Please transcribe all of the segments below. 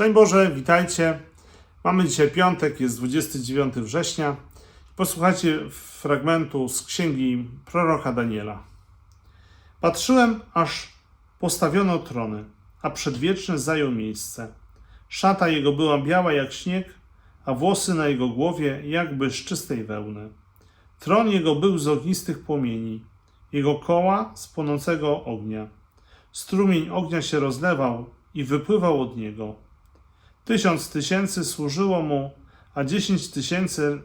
Szczęść Boże, witajcie. Mamy dzisiaj piątek, jest 29 września. Posłuchajcie fragmentu z księgi proroka Daniela. Patrzyłem, aż postawiono trony, a przedwieczny zajął miejsce. Szata jego była biała jak śnieg, a włosy na jego głowie jakby z czystej wełny. Tron jego był z ognistych płomieni, jego koła z płonącego ognia. Strumień ognia się rozlewał i wypływał od niego. Tysiąc tysięcy służyło mu, a dziesięć tysięcy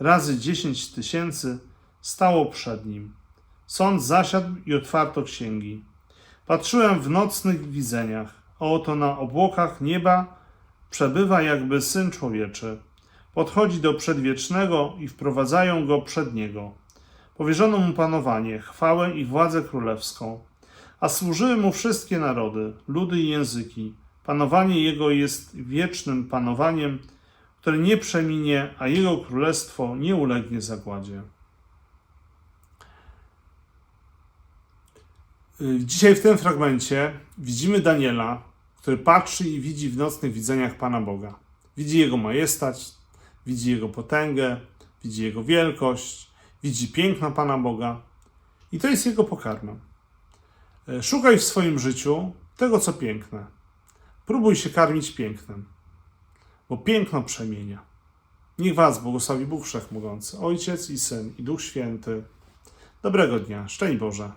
razy dziesięć tysięcy stało przed nim. Sąd zasiadł i otwarto księgi. Patrzyłem w nocnych widzeniach, oto na obłokach nieba przebywa jakby Syn Człowieczy. Podchodzi do Przedwiecznego i wprowadzają go przed Niego. Powierzono mu panowanie, chwałę i władzę królewską. A służyły mu wszystkie narody, ludy i języki. Panowanie jego jest wiecznym panowaniem, które nie przeminie, a jego królestwo nie ulegnie zagładzie. Y, Dzisiaj w tym fragmencie widzimy Daniela, który patrzy i widzi w nocnych widzeniach Pana Boga. Widzi Jego majestat, widzi Jego potęgę, widzi Jego wielkość, widzi piękno Pana Boga i to jest Jego pokarmem. E, Szukaj w swoim życiu tego, co piękne. Próbuj się karmić pięknem, bo piękno przemienia. Niech Was błogosławi Bóg Wszechmogący, Ojciec i Syn i Duch Święty. Dobrego dnia, szczęść Boże.